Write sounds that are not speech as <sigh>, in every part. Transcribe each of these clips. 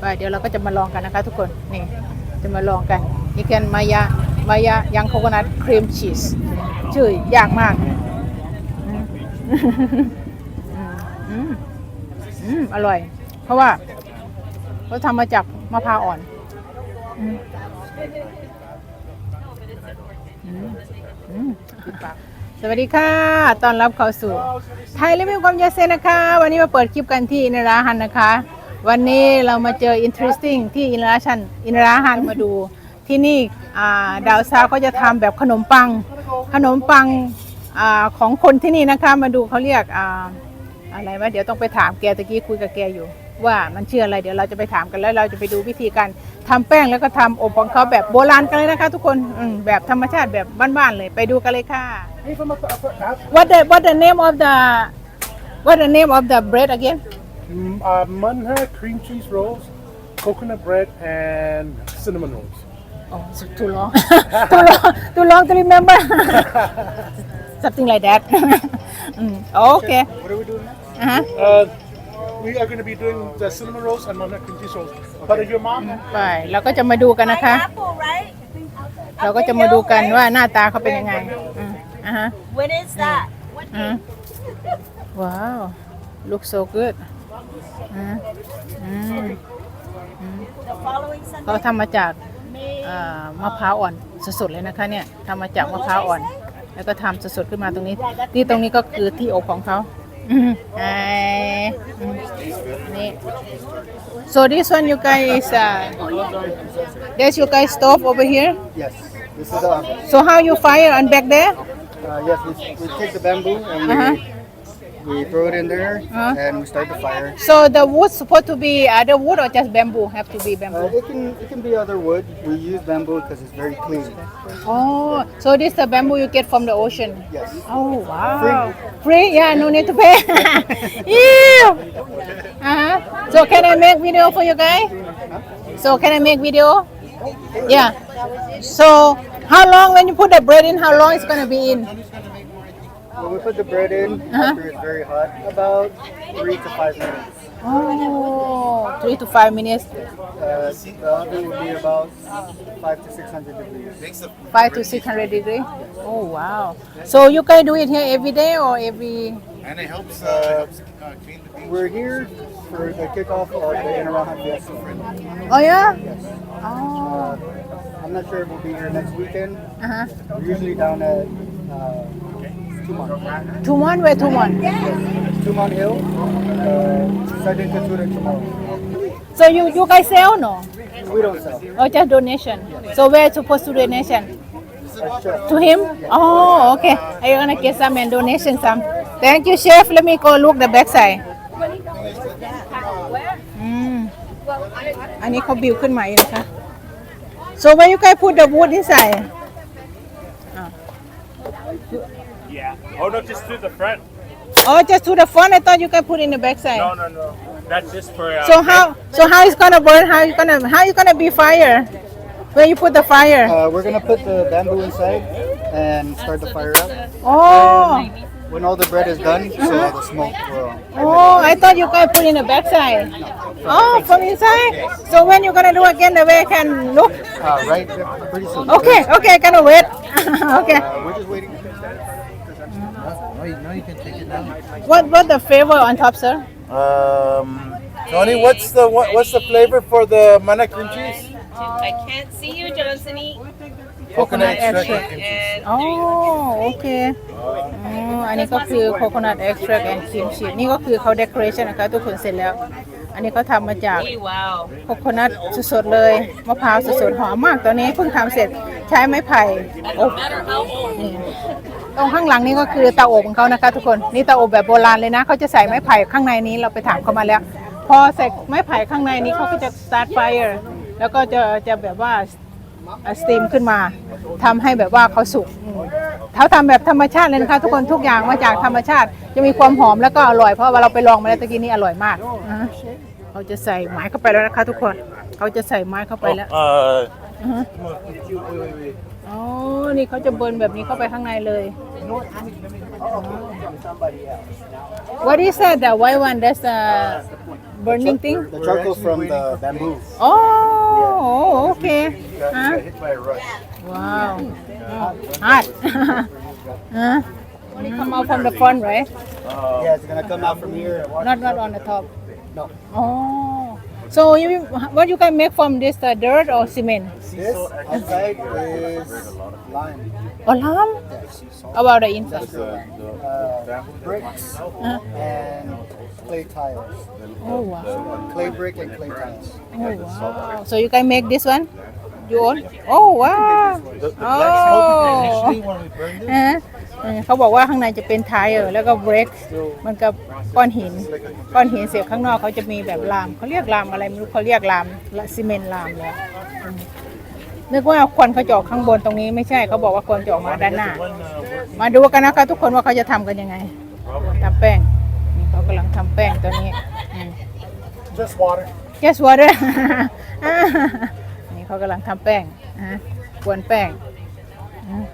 ไปเดี๋ยวเราก็จะมาลองกันนะคะทุกคนนี่จะมาลองกันนี่แกนมายามายายังโคโคนัทครีมชีสชื่อยากมากอืมอืมอร่อย เพราะว่าเขาทำมาจากมะพร้าวอ่อนสวัสดีค่ะ ตอนรับเข้าสู่ไทยรีวิวความยาเซนนะคะ วันนี้มาเปิดคลิปกันที่นราฮันนะคะ วันนี้เรามาเจอ interesting ที่อินราชันอินราฮันมาดู ที่นี่อ่าดาวซาวเขาจะทำแบบขนมปัง ขนมปังอาของคนที่นี่นะคะมาดูเขาเรียกอาอะไรวะเดี๋ยวต้องไปถามแกตะกี้คุยกับแกอยู่ ว่ามันชื่ออะไรเดี๋ยวเราจะไปถามกันแล้วเราจะไปดูวิธีการทำแป้งแล้วก็ทำอบของเขาแบบโบราณกันเลยนะคะ ทุกคนอืมแบบธรรมชาติแบบบ้านๆเลยไปดูกันเลยค่ะ What the what the name of the what the name of the bread again? Mm, uh, manha cream cheese rolls, coconut bread, and cinnamon rolls. Oh, it's too long. too long. Too long to remember. Something like that. mm. Okay. What are we doing next? Uh-huh. Uh, we are going to be doing the cinnamon rolls and manha cream cheese rolls. But your mom? ไปเราก็จะมาดูกันนะคะ Pineapple, right? เราก็จะมาดูกันว่าหน้าตาเขาเป็นยังไงอืมอะฮะ When is that? What อะว้าว look so good อะอืม the following เขา Sunday? ทำมาจาก May เอ่อมะพร้าวอ่อนสดๆเลยนะคะเนี่ยทำมาจากมะพร้าวอ่อน แล้วก็ทำสดๆขึ้นมาตรงนี้ที่ตรงนี้ก็คือที่อบของเขาอืมไอ้อืมนี่ so this one you guys is uh, there's you guys stove over here Yes, this is the oven. so how you fire and back there Uh, yes, we, we take the bamboo and we, Uh-huh. We throw it in there Uh-huh. and we start the fire. so the wood supposed to be other wood or just bamboo have to be Uh, bamboo it can it can be other wood. We use bamboo because it's very clean. oh so this is the bamboo you get from the ocean Yes. Oh wow! Free. Free? Yeah, no need to pay. <laughs> Ew. Uh-huh. So can I make video for you guys? So can I make video? Yeah. So how long when you put the bread in? How long it's gonna be in? When we put the bread in Uh-huh. after it's very hot, about three to five minutes. Oh, three to five minutes. Uh, the oven will be about five to six hundred degrees. Five to six hundred degree. Oh wow! So you guys do it here every day or every? And it helps uh, uh, clean the beans. We're here for the kickoff of the Inarahan Fiesta. Oh yeah. Yes. Oh. Uh, I'm not sure if we'll be here next weekend. Uh huh. We're usually down at uh, Tumon. Tumon where Tumon? Tumon Hill, uh, Sergeant Katura tomorrow. So you you guys sell no? We don't sell. Or just donation? So where supposed to donation? That's just To him? Oh, okay. I'm gonna get some and donation some. Thank you, chef. Let me go look the back side. อืมอันนี้เขาบิวขึ้นมาเองนะคะ So where you guys put the wood inside? Yeah. Oh no, just through the front. Oh, just to the front. I thought you guys put in the backside. No, no, no. That's just for. Uh, So how so how is gonna burn? How you gonna how you gonna be fire? Where you put the fire? Uh, we're gonna put the bamboo inside and start the fire up. Oh, When all the bread is done, so all the smoke will. oh, I thought you guys put in the back side. Oh, from inside. So when you gonna do again, the way I can look. Uh, right, pretty soon. Okay, okay, I gonna wait. <laughs> okay. Uh, we're just waiting. What what the flavor on top, sir? Um, Tony, what's the what, what's the flavor for the manna cream cheese? I can't see you, Johnson. Coconut extract. And อ๋อ โอเคอ๋ออันนี้ก็คือ coconut extract and cream cheese นี่ก็คือเขา decoration นะคะ ทุกคนเสร็จแล้ว อันนี้เขาทำมาจาก wow. โคโคนัทสดๆเลยมะพร้าวสดๆหอมมากตอนนี้เพิ่งทำเสร็จใช้ไม้ไผ่อบนี่ ตรงข้างหลังนี่ก็คือเตาอบของเขานะคะ ทุกคนนี่เตาอบแบบโบราณเลยนะเขาจะใส่ไม้ไผ่ข้างในนี้เราไปถามเขามาแล้ว พอใส่ไม้ไผ่ข้างในนี้เขาก็จะ start fire แล้วก็จะจะแบบว่าสตีมขึ้นมาทำให้แบบว่าเขาสุกอืมเขาทำแบบธรรมชาติเลยนะคะ ทุกคนทุกอย่างมาจากธรรมชาติ จะมีความหอมแล้วก็อร่อยเพราะว่าเราไปลองมาแล้วตะกี้นี้อร่อยมากอะเขาจะใส่ไม้เข้าไปแล้วนะคะ ทุกคนเขาจะใส่ไม้เข้าไปแล้ว Uh, อ๋อ นี่เขาจะเบิร์นแบบนี้เข้าไปข้างในเลย What is that the white one that's uh burning thing The charcoal from the bamboo. oh okay Got, huh? got hit by a rush. wow hot huh? Only come out from the front right Yeah, it's gonna come out from here. not not on the top No. oh so you what you can make from this uh, dirt or cement This outside is lime. or lime about the inside Uh, bricks and clay tiles. oh wow Clay brick and clay tiles. Oh wow! So you can make this one? You own? Oh wow! The, the black smoke Oh. Initially when we burned it. ฮะเออเขาบอกว่าข้างในจะเป็นไทร์แล้วก็เบรกมันกับก้อนหิน ก้อนหินเสียบข้างนอกเขาจะมีแบบลามเขาเรียกลามอะไรไม่รู้เขาเรียกลามละซีเมนต์ลามเลยอืมนึกว่าควันเขาจะออกข้างบนตรงนี้ไม่ใช่เขาบอกว่าควันจะออกมาด้านหน้า One, uh, มาดูกันนะคะทุกคนว่าเขาจะทำกันยังไงทำแป้งนี่เขากำลังทำแป้งตัวนี้อืม Just water. Guess what นี่เขากำลังทำแป้งนะกวนแป้งอืม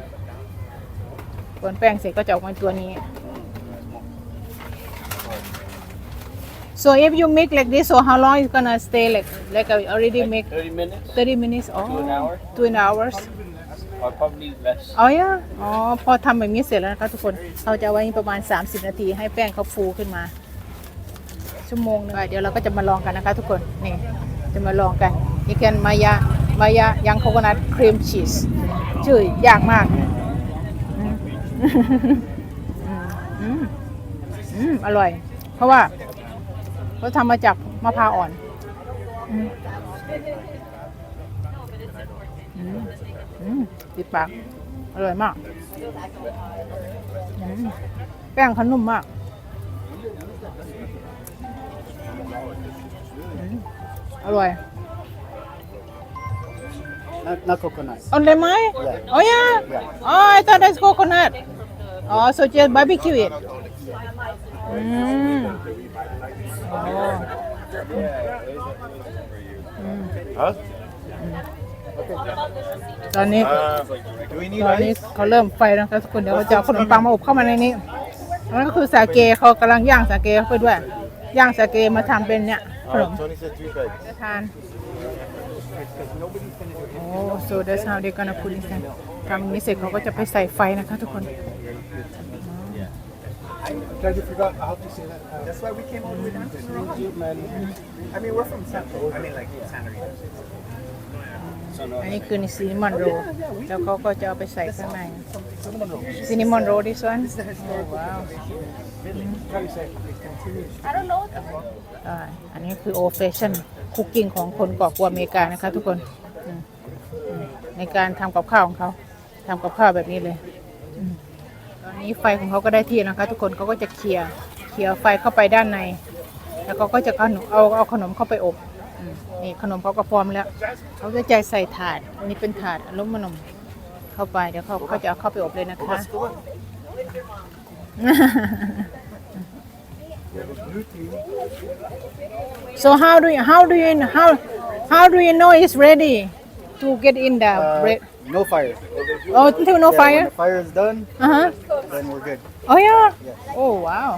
กวนแป้งเสร็จก็จะออกมาตัวนี้ so if you make like this so how long is gonna stay like like I already make 30 minutes 30 minutes oh To an hour? two an hours or probably less. อ๋อยังอ๋อพอทำแบบนี้เสร็จแล้วนะคะทุกคนเราจะไว้ประมาณ 30 นาทีให้แป้งเขาฟูขึ้นมา ชั่วโมงหนึงอะเดี๋ยวเราก็จะมาลองกันนะคะทุกคน นี่ จะมาลองกัน นี่กันมายามายายังโคโคนัทครีมชีสชื่อยากมาก อืมอืมอร่อย เพราะว่าเขาทำมาจากมะพร้าวอ่อนอืมอืมติดปาก อร่อยมากมแป้งขนุ่มมากอมอร่อย Not, not coconut. เอาเลยไหม Yeah. อ๋อ yeah oh I thought that's coconut อ๋อ so just barbecue it อืมอ๋ออืม huh? ตอนนี้ Uh, do we need ตอนนี้ ice? เขาเริ่มไฟแล้วครับทุกคนเดี๋ยวเราจะเอาขนมปังมาอบเข้ามาในนี้นั่นก็คือสาเกเขากำลังย่างสาเกเข้าไปด้วย ย่างสาเกมาทำเป็นเนี่ยขนม Uh, Tony said three bags. จะทาน โอ้ so that's how they gonna put it in ทำอย่างนี้เสร็จเขาก็จะไปใส่ไฟนะคะทุกคน Guys, you forgot how to say that. That's why we came all the way down to I mean, we're from Santa. I mean, like Santa Rita. อันนี้คือในซินนามอนโรแล้วเขาก็จะเอาไปใส่ข้างในซินนามอนโรดิสวันโอ้ว้าว I don't know. อ่าอันนี้คือโอเฟชั่นคุกกิ้งของคนก่อกวนอเมริกานะคะทุกคนอืมอืม ในการทำกับข้าวของเขาทำกับข้าวแบบนี้เลยอตอนนี้ไฟของเขาก็ได้ที่นะคะ ทุกคนเขาก็จะเคลียร์เคลียร์ไฟเข้าไปด้านใน แล้วเขาก็จะเอาขนมเอาเอาขนมเข้าไปอบอนี่ขนมเขาก็พร้อมแล้วเขาจะใจใส่ถาดอันนี้เป็นถาดอลูมิเนียมเข้าไปเดี๋ยวเขาเขาจะเอาเข้าไปอบเลยนะคะ so how do you how do you how how do you know it's ready to get in the Uh, bread no fire. oh until no Yeah, When fire the fire is done, uh huh then we're good. oh yeah Yeah. oh wow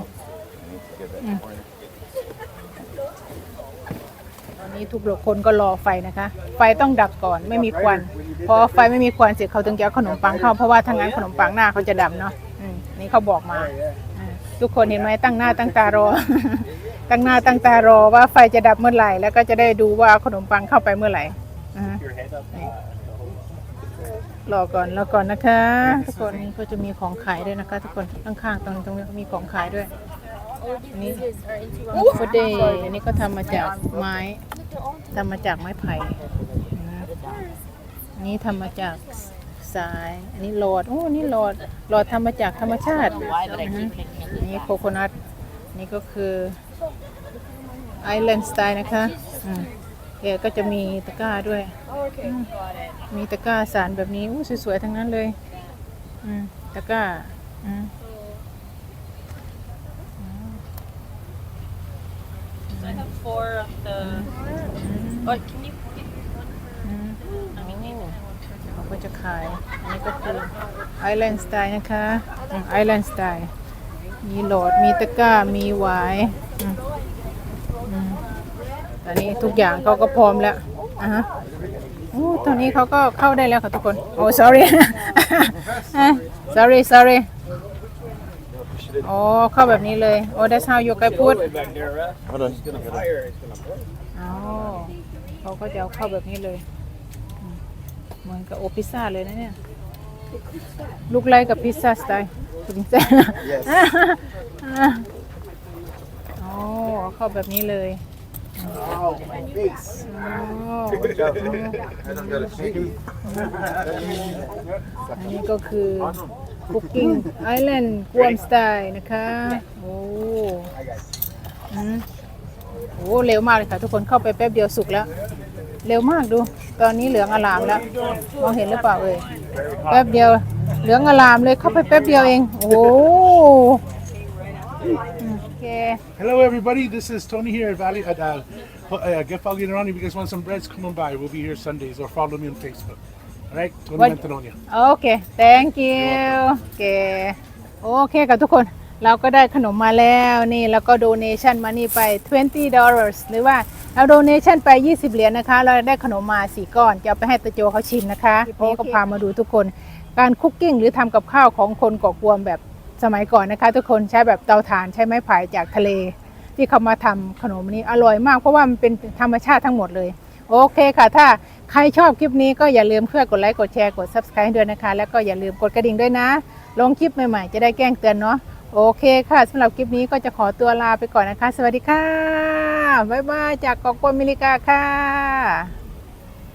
ตอนนี้ทุกคนก็รอไฟนะคะ ไฟต้องดับก่อนไม่มีควันพอไฟไม่มีควันเสร็จเขาถึงจะเอาขนมปังเข้าเพราะว่าทางนั้นขนมปังหน้าเขาจะดำเนาะอืมนี่เขาบอกมาอ่าทุกคนเห็นไหมตั้งหน้าตั้งตารอ ตั้งหน้าตั้งตารอว่าไฟจะดับเมื่อไหร่ แล้วก็จะได้ดูว่าขนมปังเข้าไปเมื่อไหร่ อ่าฮะนี่รอก่อนรอก่อนนะคะ ทุกคนนี่ก็จะมีของขายด้วยนะคะ ทุกคนข้างๆตรงนี้ตรงนี้ก็มีของขายด้วยอันนี้ฟูดเดย์อันนี้ก็ทำมาจากไม้ทำมาจากไม้ไผ่นะอันนี้ทำมาจากสาย อันนี้หลอด โอ้ นี่หลอด หลอดทำมาจากธรรมชาติอือฮึอันนี้โคโคนัทนี่ก็คือไอแลนด์สไตล์นะคะอืม แกก็จะมีตะกร้าด้วย Okay, got it. มีตะกร้าสารแบบนี้อู้สวยๆทั้งนั้นเลย อืมตะกร้าอืม So I have four of the. Oh, can you? อืมเขาก็จะขาย อันนี้ก็คือไอแลนด์สไตล์นะคะไอแลนด์สไตล์ มีโหลดมีตะกร้า มีหวายอืมอืม ตอนนี้ทุกอย่างเขาก็พร้อมแล้วอะฮะโอ้ตอนนี้เขาก็เข้าได้แล้วค่ะทุกคน โอ้ sorry sorry sorry โอ้เข้าแบบนี้เลย โอ้ that's how you guys put Back there, right? Hold on. Fire is gonna burn. อ๋อเขาก็จะเอาเข้าแบบนี้เลยอืมเหมือนกับโอพิซซ่าเลยนะเนี่ยลูกไล่กับพิซซ่าสไตล์จริงจังอ๋อเอาเข้าแบบนี้เลย Oh, my face. อ๋อ I don't got a chicken. อันนี้ก็คือ Cooking Island กวมสไตล์นะคะ โอ้อืมโอ้เร็วมากเลยค่ะ ทุกคนเข้าไปแป๊บเดียวสุกแล้ว เร็วมากดู ตอนนี้เหลืองอลามแล้ว มองเห็นหรือเปล่าเอ่ย แป๊บเดียว เหลืองอลามเลยเข้าไปแป๊บเดียวเอง โอ้ Hello, everybody. This is Tony here at Valley at uh, uh, Get Foggy and Ronnie. If you guys want some breads, come on by. We'll be here Sundays or follow me on Facebook. All right, Tony What- Antenonia. โอเค thank you โอเคโอเคกับทุกคนเราก็ได้ขนมมาแล้วนี่แล้วก็ donation มานี่ไป 20 dollars หรือว่าเรา donation ไป 20 เหรียญนะคะ เราได้ขนมมา4ก้อน จะเอาไปให้ตะโจเขาชิมนะคะนี่ก็พามาดูทุกคน การคุกกิ้งหรือทำกับข้าวของคนก่อกวมแบบ สมัยก่อนนะคะ ทุกคนใช้แบบเตาถ่านใช้ไม้ไผ่จากทะเล ที่เขามาทำขนมนี้อร่อยมากเพราะว่ามันเป็นธรรมชาติทั้งหมดเลย โอเคค่ะ ถ้าใครชอบคลิปนี้ก็อย่าลืมช่วยกดไลค์กดแชร์กด subscribe ด้วยนะคะ แล้วก็อย่าลืมกดกระดิ่งด้วยนะ ลงคลิปใหม่ๆ จะได้แจ้งเตือนเนาะโอเคค่ะสำหรับคลิปนี้ก็จะขอตัวลาไปก่อนนะคะ สวัสดีค่ะบ๊ายบายจากกอกกวอเมริกาค่ะ